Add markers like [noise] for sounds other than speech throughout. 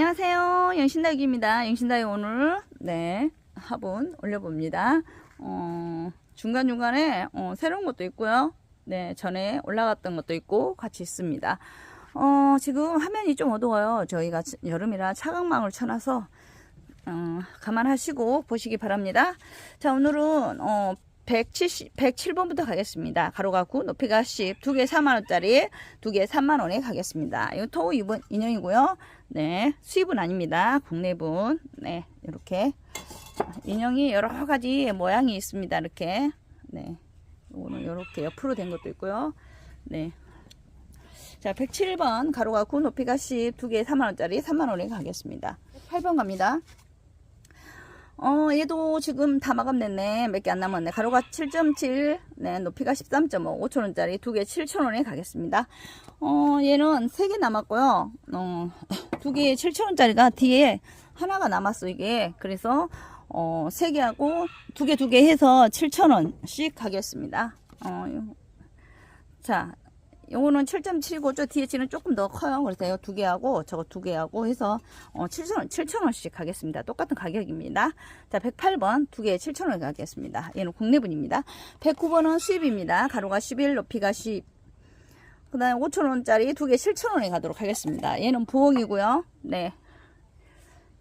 안녕하세요. 영신다육입니다. 영신다육 오늘 네 화분 올려봅니다. 어, 중간중간에 어, 새로운 것도 있고요. 네 전에 올라갔던 것도 있고 같이 있습니다. 어, 지금 화면이 좀 어두워요. 저희가 치- 여름이라 차광망을 쳐놔서 어, 감안하시고 보시기 바랍니다. 자 오늘은 어, 170, 107번부터 가겠습니다. 가로가 9, 높이가 10, 두 개 4만원짜리, 두 개 3만원에 가겠습니다. 이거 토우 이번 인형이고요. 네, 수입은 아닙니다. 국내분. 네, 이렇게. 인형이 여러 가지 모양이 있습니다. 이렇게. 네. 요거는 이렇게 옆으로 된 것도 있고요. 네. 자, 107번 가로가 9, 높이가 10, 두개 3만원짜리 3만원에 가겠습니다. 8번 갑니다. 어, 얘도 지금 다 마감됐네. 몇 개 안 남았네. 가로가 7.7, 네, 높이가 13.5, 5천원짜리 두 개 7천원에 가겠습니다. 어, 얘는 세 개 남았고요. 어, [laughs] 두 개 7천원짜리가 뒤에 하나가 남았어, 이게. 그래서, 어, 세 개하고 두 개 두 개 해서 7천원씩 가겠습니다. 어, 요- 자, 요거는 7.7고 저 뒤에 치는 조금 더 커요. 그래서 이거 두 개하고 저거 두 개하고 해서 어 7,000원, 7,000원씩 가겠습니다. 똑같은 가격입니다. 자, 108번 두 개에 7,000원 가겠습니다. 얘는 국내분입니다. 109번은 수입입니다. 가로가 11, 높이가 10. 그 다음에 5,000원짜리 두 개 7,000원에 가도록 하겠습니다. 얘는 부엉이고요. 네.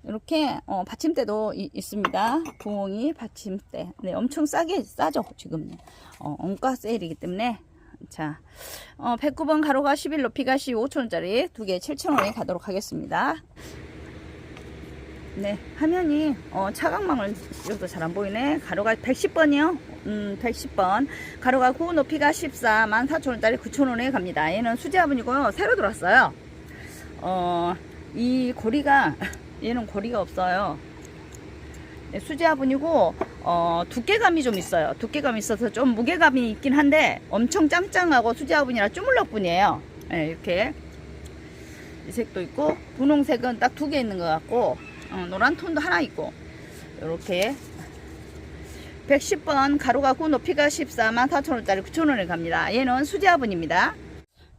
이렇게 어, 받침대도 이- 있습니다. 부엉이 받침대. 네, 엄청 싸게 싸죠 지금. 어, 원가 세일이기 때문에 자, 어, 109번 가로가 11, 높이가 15,000원짜리 두 개 7,000원에 가도록 하겠습니다. 네, 화면이 어, 차광망을 이것도 잘 안 보이네. 가로가 110번이요. 음, 110번. 가로가 9, 높이가 14, 14,000원짜리 9,000원에 갑니다. 얘는 수제화분이고요. 새로 들어왔어요. 어, 이 고리가 [laughs] 얘는 고리가 없어요. 네, 수제화분이고 어, 두께감이 좀 있어요. 두께감이 있어서 좀 무게감이 있긴 한데 엄청 짱짱하고 수제화분이라 쭈물럭분이에요. 네, 이렇게 이 색도 있고 분홍색은 딱 두 개 있는 것 같고 어, 노란 톤도 하나 있고 이렇게 110번 가로가 9 높이가 14만 4천원짜리 9천원에 갑니다. 얘는 수제화분입니다.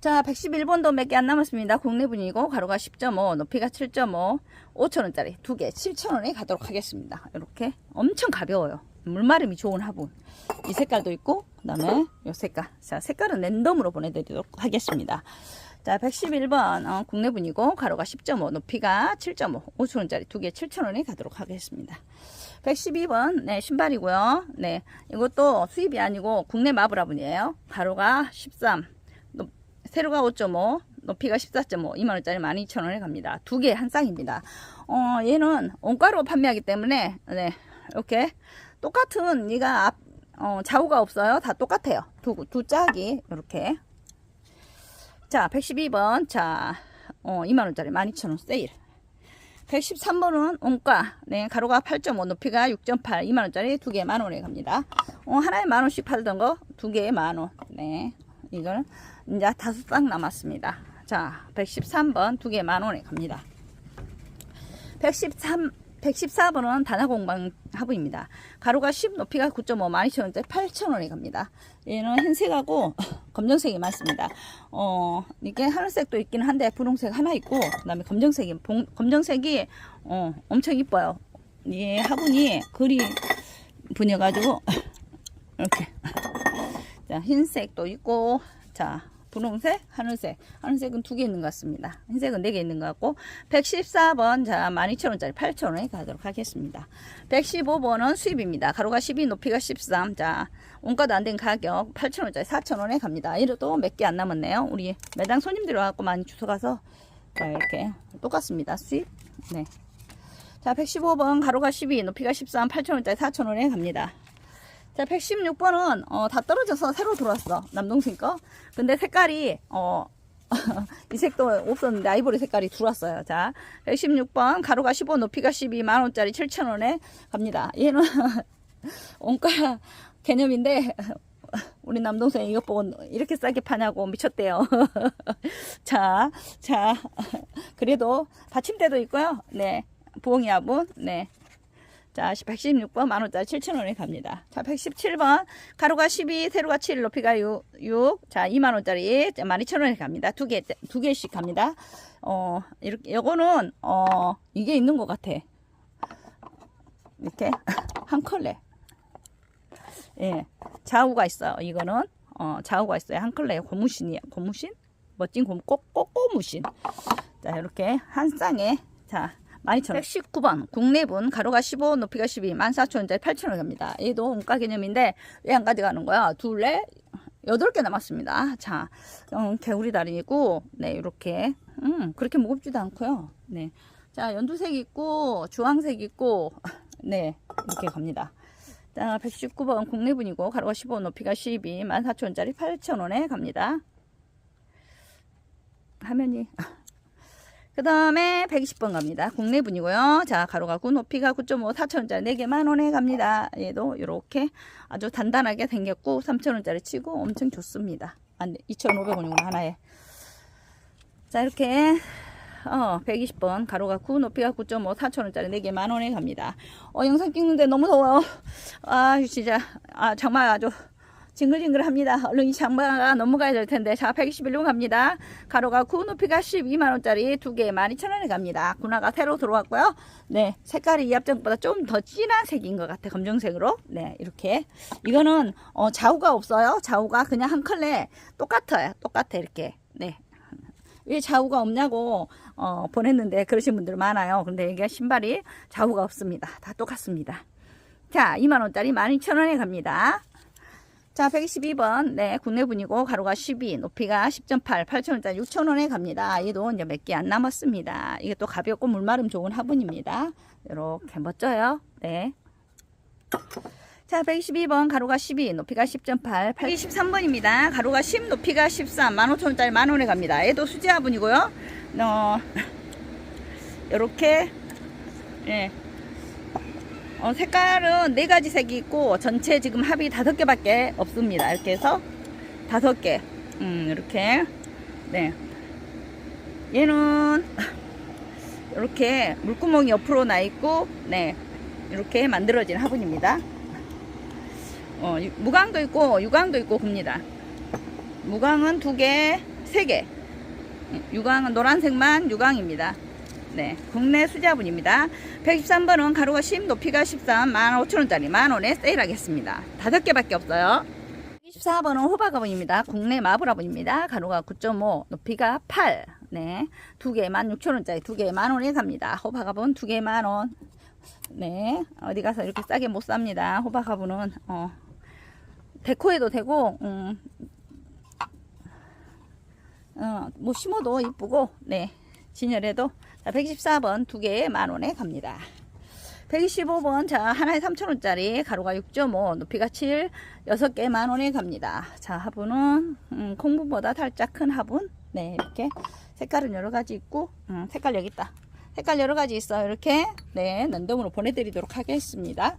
자, 111번도 몇 개 안 남았습니다. 국내 분이고 가로가 10.5, 높이가 7.5, 5천원짜리 두 개 7천원에 가도록 하겠습니다. 이렇게 엄청 가벼워요. 물마름이 좋은 화분. 이 색깔도 있고 그 다음에 이 색깔. 자, 색깔은 랜덤으로 보내드리도록 하겠습니다. 자, 111번 어, 국내 분이고 가로가 10.5, 높이가 7.5, 5천원짜리 두 개 7천원에 가도록 하겠습니다. 112번 네 신발이고요. 네 이것도 수입이 아니고 국내 마블 화분이에요. 가로가 13, 높, 세로가 5.5, 높이가 14.5, 2만원짜리 12,000원에 갑니다. 두 개 한 쌍입니다. 어, 얘는 원가로 판매하기 때문에, 네, 이렇게 똑같은, 얘가 앞, 어, 좌우가 없어요. 다 똑같아요. 두, 두 짝이, 이렇게. 자, 112번. 자, 어, 2만원짜리 12,000원 세일. 113번은 원가, 네, 가로가 8.5, 높이가 6.8, 2만원짜리 두 개 만원에 갑니다. 어, 하나에 만원씩 팔던 거 두 개에 만원. 네, 이거는 이제 다섯 쌍 남았습니다. 자, 113번 두 개 만원에 갑니다. 113, 114번은 단화공방 화분입니다. 가로가 10, 높이가 9.5, 12,000원대 8,000원에 갑니다. 얘는 흰색하고 [laughs] 검정색이 많습니다. 어, 이게 하늘색도 있긴 한데 분홍색 하나 있고, 그 다음에 검정색이, 봉- 검정색이, 어, 엄청 이뻐요. 이 화분이 글이 분여가지고, [laughs] 이렇게. 자, 흰색도 있고, 자, 분홍색, 하늘색. 하늘색은 두 개 있는 것 같습니다. 흰색은 네 개 있는 것 같고, 114번, 자, 12,000원짜리 8,000원에 가도록 하겠습니다. 115번은 수입입니다. 가로가 12, 높이가 13. 자, 원가도 안 된 가격 8,000원짜리 4,000원에 갑니다. 이래도 몇 개 안 남았네요. 우리 매장 손님들이 와갖고 많이 주워가서, 자, 이렇게 똑같습니다. 수입. 네. 자, 115번, 가로가 12, 높이가 13, 8,000원짜리 4,000원에 갑니다. 자, 116번은 어, 다 떨어져서 새로 들어왔어. 남동생 거. 근데 색깔이 어, [laughs] 이 색도 없었는데 아이보리 색깔이 들어왔어요. 자, 116번 가로가 15, 높이가 12, 만 원짜리 7,000원에 갑니다. 얘는 [laughs] 원가 개념인데 [laughs] 우리 남동생 이것 보고 이렇게 싸게 파냐고 미쳤대요. 자, 자, 그래도 받침대도 있고요. 네, 부엉이 화분, 네. 자, 116번 만원짜리 7천원에 갑니다. 자, 117번 가로가 12, 세로가 7, 높이가 6, 6. 자, 2만원짜리 12,000원에 갑니다. 두 개, 두 개씩 갑니다. 어, 이렇게, 요거는, 어, 이게 있는 것 같아. 이렇게, [laughs] 한 컬레. 예, 좌우가 있어요. 이거는, 어, 좌우가 있어요. 한 컬레 고무신이야. 고무신? 멋진 고, 꼭, 꼬꼬무신. 자, 이렇게 한 쌍에, 자, 12,000원. 119번. 국내분, 가로가 15, 높이가 12, 14,000원짜리 8,000원 갑니다. 얘도 원가 개념인데, 왜안 가져가는 거야? 둘레, 여덟 개 남았습니다. 자, 음, 개구리 다리이고, 네, 이렇게. 음, 그렇게 무겁지도 않고요. 네. 자, 연두색 있고, 주황색 있고, [laughs] 네, 이렇게 갑니다. 자, 119번 국내분이고, 가로가 15, 높이가 12, 14,000원짜리 8,000원에 갑니다. 화면이. 그 다음에 120번 갑니다. 국내분이고요. 자, 가로가 9, 높이가 9.5, 4,000원짜리 4개 만원에 갑니다. 얘도 이렇게 아주 단단하게 생겼고, 3,000원짜리 치고 엄청 좋습니다. 안 돼, 2,500원이구나, 하나에. 자, 이렇게, 어, 120번, 가로가 9, 높이가 9.5, 4,000원짜리 4개 만원에 갑니다. 어, 영상 찍는데 너무 더워요. 아, 진짜, 아, 정말 아주 징글징글합니다. 얼른 이 장마가 넘어가야 될 텐데. 자, 121로 갑니다. 가로가 9, 높이가 12만원짜리 두 개 12,000원에 갑니다. 군화가 새로 들어왔고요. 네, 색깔이 이 앞전보다 좀 더 진한 색인 것 같아. 검정색으로. 네, 이렇게. 이거는, 어, 좌우가 없어요. 좌우가 그냥 한 컬레 똑같아요. 똑같아, 이렇게. 네. 왜 좌우가 없냐고, 어, 보냈는데 그러신 분들 많아요. 근데 이게 신발이 좌우가 없습니다. 다 똑같습니다. 자, 2만원짜리 12,000원에 갑니다. 자, 122번. 네, 국내분이고 가로가 12, 높이가 10.8, 8,000원짜리 6,000원에 갑니다. 얘도 이제 몇 개 안 남았습니다. 이게 또 가볍고 물마름 좋은 화분입니다. 이렇게 멋져요. 네. 자, 122번 가로가 12, 높이가 10.8, 123번입니다. 가로가 10, 높이가 13, 15,000원짜리 만원에 갑니다. 얘도 수제 화분이고요. 어, 요렇게, 예. 어, 색깔은 네 가지 색이 있고 전체 지금 합이 다섯 개밖에 없습니다. 이렇게 해서 다섯 개. 음, 이렇게. 네. 얘는 [laughs] 이렇게 물구멍이 옆으로 나 있고, 네. 이렇게 만들어진 화분입니다. 어, 유- 무광도 있고 유광도 있고 굽니다. 무광은 두 개, 세 개. 유광은 노란색만 유광입니다. 네, 국내 수자분입니다. 113번은 가로가 10, 높이가 13, 15,000원짜리 만원에 세일하겠습니다. 다섯 개밖에 없어요. 24번은 호박화분입니다. 국내 마블화분입니다. 가로가 9.5, 높이가 8. 네, 두 개 16,000원짜리 두 개 만원에 갑니다. 호박화분 두 개 만원. 네, 어디 가서 이렇게 싸게 못 삽니다. 호박화분은, 어, 데코해도 되고, 음, 어, 뭐 심어도 이쁘고, 네, 진열해도 자, 114번 두 개에 만 원에 갑니다. 125번 자 하나에 3천원짜리 가로가 6.5 높이가 7 6개 만 원에 갑니다. 자 화분은 음, 콩분보다 살짝 큰 화분 네 이렇게 색깔은 여러 가지 있고 음, 색깔 여기 있다. 색깔 여러 가지 있어요. 이렇게 네 랜덤으로 보내드리도록 하겠습니다.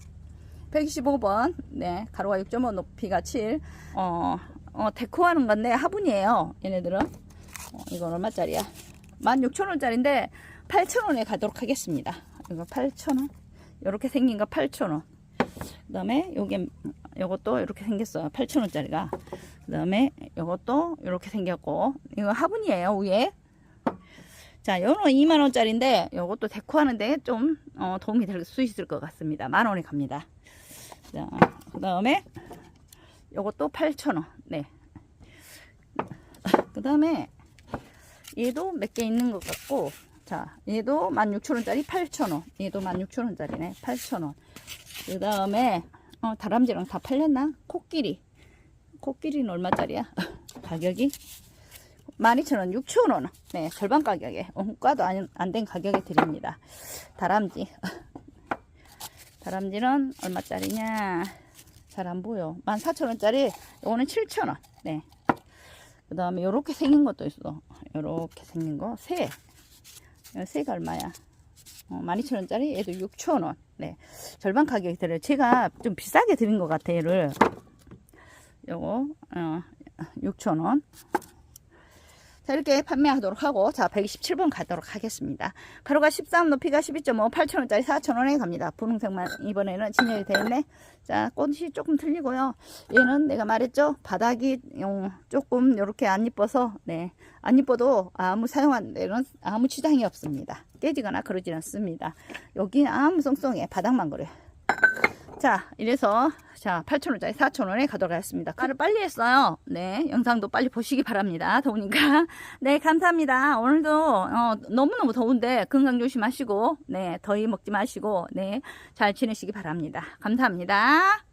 125번 네 가로가 6.5 높이가 7 어, 어 데코하는 건데 화분이에요. 얘네들은 어, 이건 얼마짜리야? 16,000원짜리인데 8,000원에 가도록 하겠습니다. 이거 8,000원. 이렇게 생긴 거 8,000원. 그 다음에 요게, 요것도 이렇게 생겼어요. 8,000원짜리가. 그 다음에 요것도 이렇게 생겼고. 이거 화분이에요, 위에. 자, 요는 2만원짜리인데, 요것도 데코하는데 좀, 어, 도움이 될 수 있을 것 같습니다. 만원에 갑니다. 자, 그 다음에 요것도 8,000원. 네. 그 다음에 얘도 몇 개 있는 것 같고 자 얘도 16,000원짜리 8,000원. 얘도 16,000원짜리네. 8,000원. 그 다음에 어, 다람쥐랑 다 팔렸나? 코끼리. 코끼리는 얼마짜리야? [laughs] 가격이? 12,000원 6,000원. 네 절반 가격에. 원가도 안 된 가격에 드립니다. 다람쥐. [laughs] 다람쥐는 얼마짜리냐? 잘 안 보여. 14,000원짜리 요거는 7,000원. 네. 그 다음에 요렇게 생긴 것도 있어. 요렇게 생긴 거. 새. 요 새가 얼마야? 어, 12,000원짜리? 얘도 6,000원. 네. 절반 가격이 들어요. 제가 좀 비싸게 드린 것 같아, 얘를. 요거, 어, 6,000원. 자, 이렇게 판매하도록 하고, 자, 127번 가도록 하겠습니다. 가로가 13, 높이가 12.5, 8,000원짜리 4,000원에 갑니다. 분홍색만 이번에는 진열이 되어 있네. 자, 꽃이 조금 틀리고요. 얘는 내가 말했죠? 바닥이 어, 조금 이렇게 안 이뻐서, 네. 안 이뻐도 아무 사용한 데는 아무 지장이 없습니다. 깨지거나 그러진 않습니다. 여기 아무 썽썽해. 바닥만 그래요. 자, 이래서 자 8,000원짜리 4,000원에 가도록 하겠습니다. 가를 빨리 했어요. 네, 영상도 빨리 보시기 바랍니다. 더우니까. [laughs] 네, 감사합니다. 오늘도 어, 너무너무 더운데 건강 조심하시고 네, 더위 먹지 마시고 네, 잘 지내시기 바랍니다. 감사합니다.